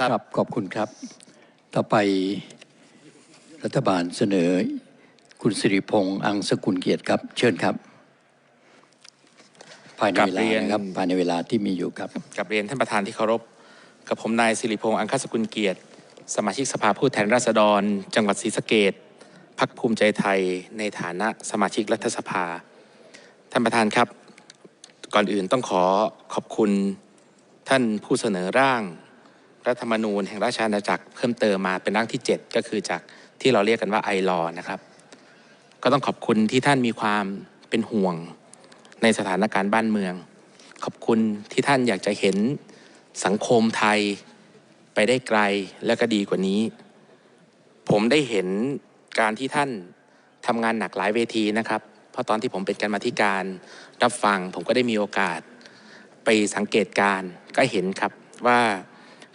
ครับครับขอบคุณครับ ต่อไปรัฐบาลเสนอ คุณสิริพงษ์อังสกุลเกียรติครับ เชิญครับ ภายในกราบเวลาเรียนนะครับภายในเวลาที่มีอยู่ครับกับเรียนท่านประธานที่เคารพ กับผมนายสิริพงษ์อังคสกุลเกียรติ สมาชิกสภาผู้แทนราษฎร จังหวัดศรีสะเกดพักภูมิใจไทยในฐานะสมาชิกรัฐสภา ท่านประธานครับ ก่อนอื่นต้องขอขอบคุณท่านผู้เสนอร่าง รัฐธรรมนูญแห่งราชอาณาจักรเพิ่มเติมมาเป็นร่างที่ 7 ก็คือจากที่เราเรียกกันว่าไอรอนะครับ ก็ต้องขอบคุณที่ท่านมีความเป็นห่วงในสถานการณ์บ้านเมือง ขอบคุณที่ท่านอยากจะเห็นสังคมไทยไปได้ไกลและก็ดีกว่านี้ ผมได้เห็นการที่ท่านทำงานหนักหลายเวทีนะครับ เพราะตอนที่ผมเป็นการมาธิการรับฟัง ผมก็ได้มีโอกาสไปสังเกตการก็เห็นครับว่า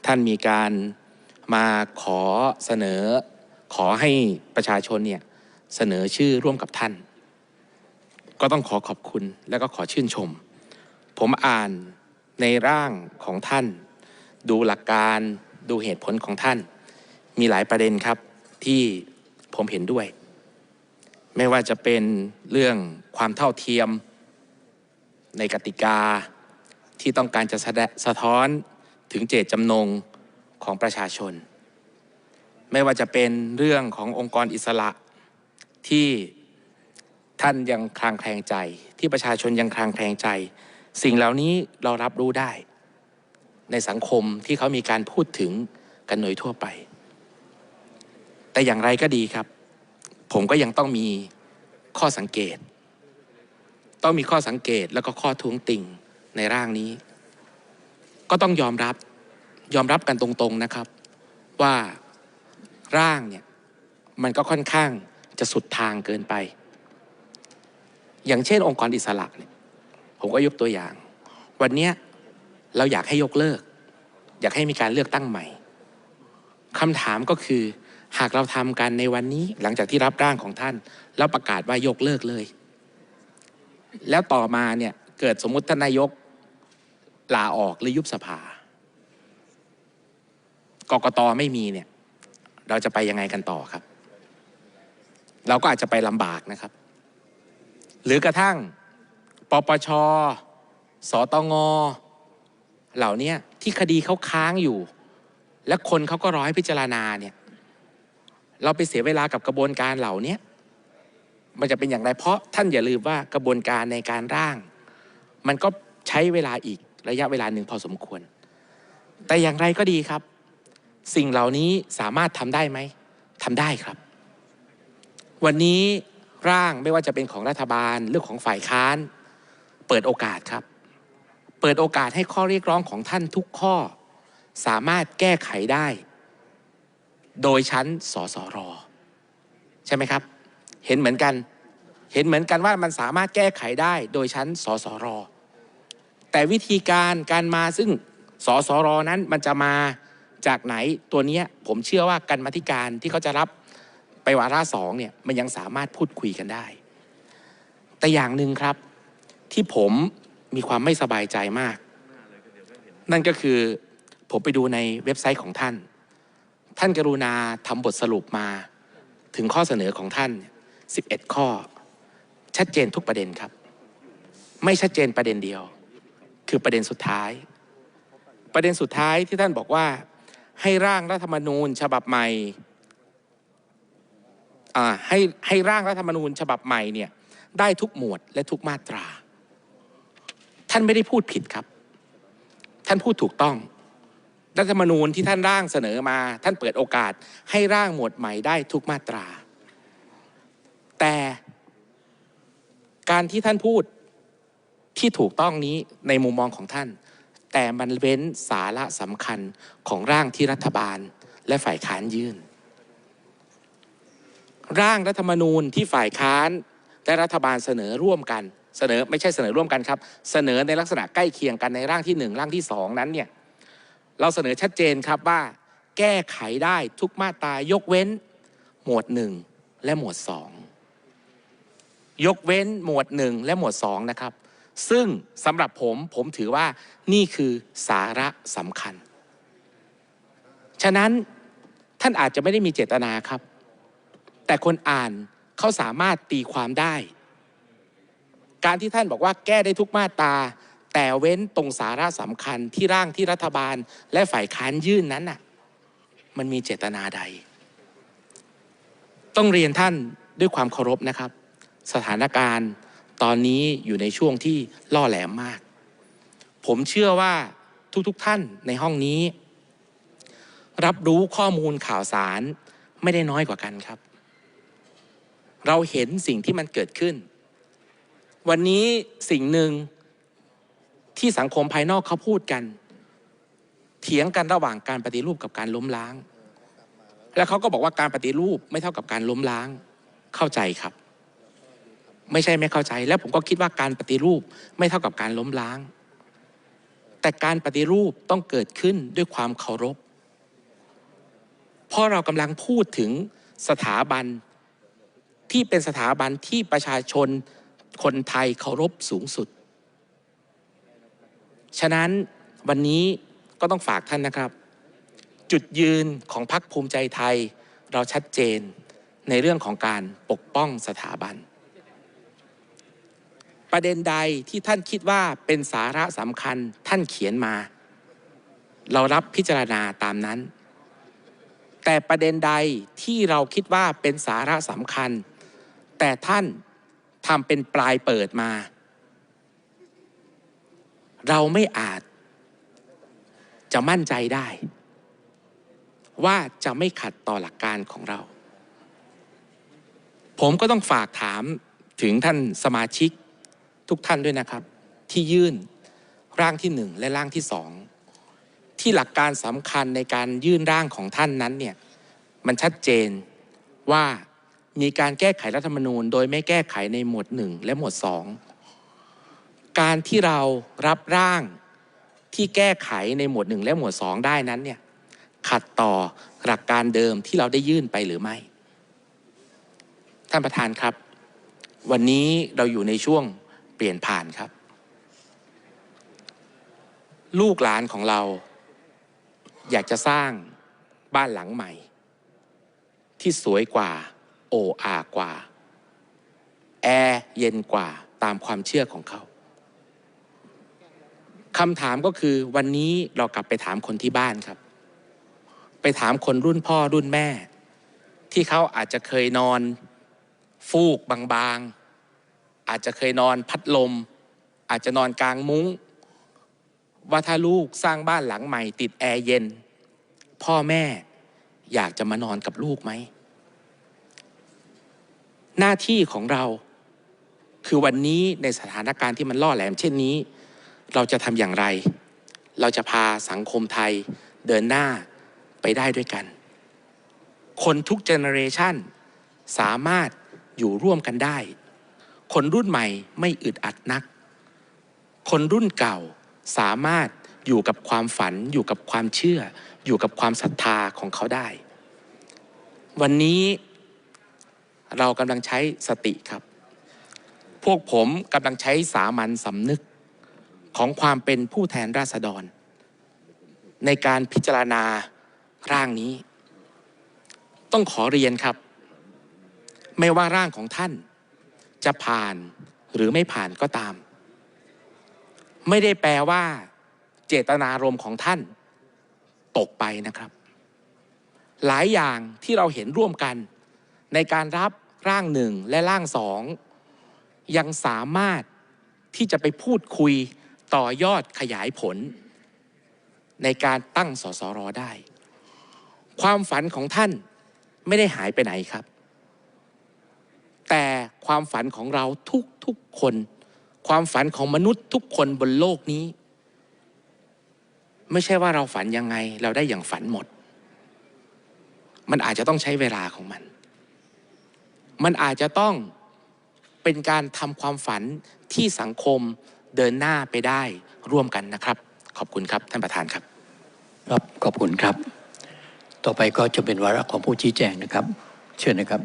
ท่านมีการมาขอเสนอขอให้ประชาชนเนี่ยเสนอชื่อร่วมกับท่าน ก็ต้องขอขอบคุณและก็ขอชื่นชม ผมอ่านในร่างของท่าน ดูหลักการดูเหตุผลของท่าน มีหลายประเด็นครับที่ผมเห็นด้วย ไม่ว่าจะเป็นเรื่องความเท่าเทียมในกติกาที่ต้องการจะสะท้อน ถึงเจตจำนงของประชาชน ไม่ว่าจะเป็นเรื่องขององค์กรอิสระที่ท่านยังคลางแคลงใจ ที่ประชาชนยังคลางแคลงใจ สิ่งเหล่านี้เรารับรู้ได้ ในสังคมที่เขามีการพูดถึงกันโดยทั่วไป แต่อย่างไรก็ดีครับ ผมก็ยังต้องมีข้อสังเกต ต้องมีข้อสังเกตแล้วก็ข้อท้วงติ่งในร่างนี้ ก็ต้องยอมรับยอมรับกันตรงๆนะครับ ว่าร่างเนี่ยมันก็ค่อนข้างจะสุดทางเกินไป อย่างเช่น องค์กรอิสระเนี่ยผมก็ยกตัวอย่าง วันนี้เราอยากให้ยกเลิก อยากให้มีการเลือกตั้งใหม่คำถามก็คือหากเราทำกันในวันนี้หลังจากที่รับร่างของท่าน แล้วประกาศว่ายกเลิกเลย แล้วต่อมาเนี่ยเกิดสมมติท่านนายก ลาออกหรือยุบสภากกตไม่มีเนี่ย เราจะไปยังไงกันต่อครับ เราก็อาจจะไปลำบากนะครับ หรือกระทั่งปปชสตงเหล่านี้ที่คดีเขาค้างอยู่ และคนเขาก็รอให้พิจารณาเนี่ย เราไปเสียเวลากับกระบวนการเหล่านี้มันจะเป็นอย่างไรเพราะท่านอย่าลืมว่ากระบวนการในการร่าง มันก็ใช้เวลาอีก ระยะเวลาหนึ่งพอสมควร แต่อย่างไรก็ดีครับ สิ่งเหล่านี้สามารถทำได้ไหมทำได้ครับ วันนี้ร่างไม่ว่าจะเป็นของรัฐบาลหรือของฝ่ายค้าน เปิดโอกาสครับ เปิดโอกาสให้ข้อเรียกร้องของท่านทุกข้อ สามารถแก้ไขได้ โดยชั้นสสรใช่ไหมครับ เห็นเหมือนกัน เห็นเหมือนกันว่ามันสามารถแก้ไขได้โดยชั้นสสร แต่วิธีการการมาซึ่งสสรนั้นมันจะมาจากไหนตัวนี้ผมเชื่อว่าการมาธิการที่เขาจะรับไปวาระสองเนี่ยมันยังสามารถพูดคุยกันได้ แต่อย่างหนึ่งครับที่ผมมีความไม่สบายใจมาก นั่นก็คือผมไปดูในเว็บไซต์ของท่าน ท่านกรุณาทำบทสรุปมาถึงข้อเสนอของท่าน 11 ข้อ ชัดเจนทุกประเด็นครับ ไม่ชัดเจนประเด็นเดียว คือประเด็นสุดท้าย ประเด็นสุดท้ายที่ท่านบอกว่าให้ร่างรัฐธรรมนูญฉบับใหม่อ่าให้ให้ร่างรัฐธรรมนูญฉบับใหม่เนี่ยได้ทุกหมวดและทุกมาตรา ท่านไม่ได้พูดผิดครับ ท่านพูดถูกต้อง รัฐธรรมนูญที่ท่านร่างเสนอมา ท่านเปิดโอกาสให้ร่างหมวดใหม่ได้ทุกมาตรา แต่การที่ท่านพูด ที่ถูกต้องนี้ในมุมมองของท่าน แต่มันเว้นสาระสำคัญของร่างที่รัฐบาลและฝ่ายค้านยื่น ร่างรัฐธรรมนูญที่ฝ่ายค้านและรัฐบาลเสนอร่วมกันเสนอไม่ใช่เสนอร่วมกันครับ เสนอในลักษณะใกล้เคียงกันในร่างที่หนึ่งร่างที่สองนั้นเนี่ยเราเสนอชัดเจนครับว่า แก้ไขได้ทุกมาตรายกเว้น หมวดหนึ่งและหมวดสองยกเว้นหมวดหนึ่งและหมวดสองนะครับ ซึ่งสำหรับผมผมถือว่านี่คือสาระสำคัญ ฉะนั้นท่านอาจจะไม่ได้มีเจตนาครับ แต่คนอ่านเขาสามารถตีความได้ การที่ท่านบอกว่าแก้ได้ทุกมาตราแต่เว้นตรงสาระสำคัญที่ร่างที่รัฐบาลและฝ่ายค้านยื่นนั้นน่ะ มันมีเจตนาใด ต้องเรียนท่านด้วยความเคารพนะครับ สถานการณ์ ตอนนี้อยู่ในช่วงที่ล่อแหลมมาก ผมเชื่อว่าทุกๆทท่านในห้องนี้ รับรู้ข้อมูลข่าวสารไม่ได้น้อยกว่ากันครับ เราเห็นสิ่งที่มันเกิดขึ้น วันนี้สิ่งหนึ่งที่สังคมภายนอกเขาพูดกัน เถียงกันระหว่างการปฏิรูปกับการล้มล้าง แล้วเขาก็บอกว่าการปฏิรูปไม่เท่ากับการล้มล้างเข้าใจครับ ไม่ใช่ไม่เข้าใจ แล้วผมก็คิดว่าการปฏิรูปไม่เท่ากับการล้มล้าง แต่การปฏิรูปต้องเกิดขึ้นด้วยความเคารพ เพราะเรากำลังพูดถึงสถาบันที่เป็นสถาบันที่ประชาชนคนไทยเคารพสูงสุด ฉะนั้นวันนี้ก็ต้องฝากท่านนะครับ จุดยืนของพรรคภูมิใจไทย เราชัดเจนในเรื่องของการปกป้องสถาบัน ประเด็นใดที่ท่านคิดว่าเป็นสาระสำคัญท่านเขียนมา เรารับพิจารณาตามนั้น แต่ประเด็นใดที่เราคิดว่าเป็นสาระสำคัญ แต่ท่านทำเป็นปลายเปิดมา เราไม่อาจจะมั่นใจได้ ว่าจะไม่ขัดต่อหลักการของเรา ผมก็ต้องฝากถามถึงท่านสมาชิก ทุกท่านด้วยนะครับ ที่ยื่นร่างที่หนึ่งและร่างที่สองที่หลักการสำคัญในการยื่นร่างของท่านนั้นเนี่ยมันชัดเจนว่ามีการแก้ไขรัฐธรรมนูญ โดยไม่แก้ไขในหมวดหนึ่งและหมวดสองการที่เรารับร่างที่แก้ไขในหมวดหนึ่งและหมวดสองได้นั้นเนี่ยขัดต่อหลักการเดิมที่เราได้ยื่นไปหรือไม่ ท่านประธานครับ วันนี้เราอยู่ในช่วง เปลี่ยนผ่านครับ ลูกหลานของเรา อยากจะสร้างบ้านหลังใหม่ ที่สวยกว่า โออากว่า แอร์เย็นกว่าตามความเชื่อของเขาคำถามก็คือวันนี้เรากลับไปถามคนที่บ้านครับ ไปถามคนรุ่นพ่อรุ่นแม่ ที่เขาอาจจะเคยนอน ฟูกบางๆ อาจจะเคยนอนพัดลม อาจจะนอนกลางมุ้ง ว่าถ้าลูกสร้างบ้านหลังใหม่ ติดแอร์เย็น พ่อแม่อยากจะมานอนกับลูกไหม หน้าที่ของเราคือวันนี้ในสถานการณ์ที่มันล่อแหลมเช่นนี้ เราจะทำอย่างไร เราจะพาสังคมไทยเดินหน้าไปได้ด้วยกัน คนทุกเจเนอเรชันสามารถอยู่ร่วมกันได้ คนรุ่นใหม่ไม่อึดอัดนัก คนรุ่นเก่าสามารถอยู่กับความฝัน อยู่กับความเชื่อ อยู่กับความศรัทธาของเขาได้ วันนี้เรากำลังใช้สติครับ พวกผมกำลังใช้สามัญสำนึกของความเป็นผู้แทนราษฎร ในการพิจารณาร่างนี้ ต้องขอเรียนครับ ไม่ว่าร่างของท่าน จะผ่านหรือไม่ผ่านก็ตาม ไม่ได้แปลว่า เจตนารมณ์ของท่าน ตกไปนะครับ หลายอย่างที่เราเห็นร่วมกัน ในการรับร่างหนึ่งและร่างสอง ยังสามารถที่จะไปพูดคุยต่อยอดขยายผล ในการตั้งสสรได้ ความฝันของท่านไม่ได้หายไปไหนครับ แต่ความฝันของเราทุกทุกคน ความฝันของมนุษย์ทุกคนบนโลกนี้ ไม่ใช่ว่าเราฝันยังไง เราได้อย่างฝันหมด มันอาจจะต้องใช้เวลาของมัน มันอาจจะต้องเป็นการทำความฝันที่สังคมเดินหน้าไปได้ร่วมกันนะครับ ขอบคุณครับท่านประธานครับครับขอบคุณครับ ต่อไปก็จะเป็นวาระของผู้ชี้แจงนะครับ เชิญนะครับ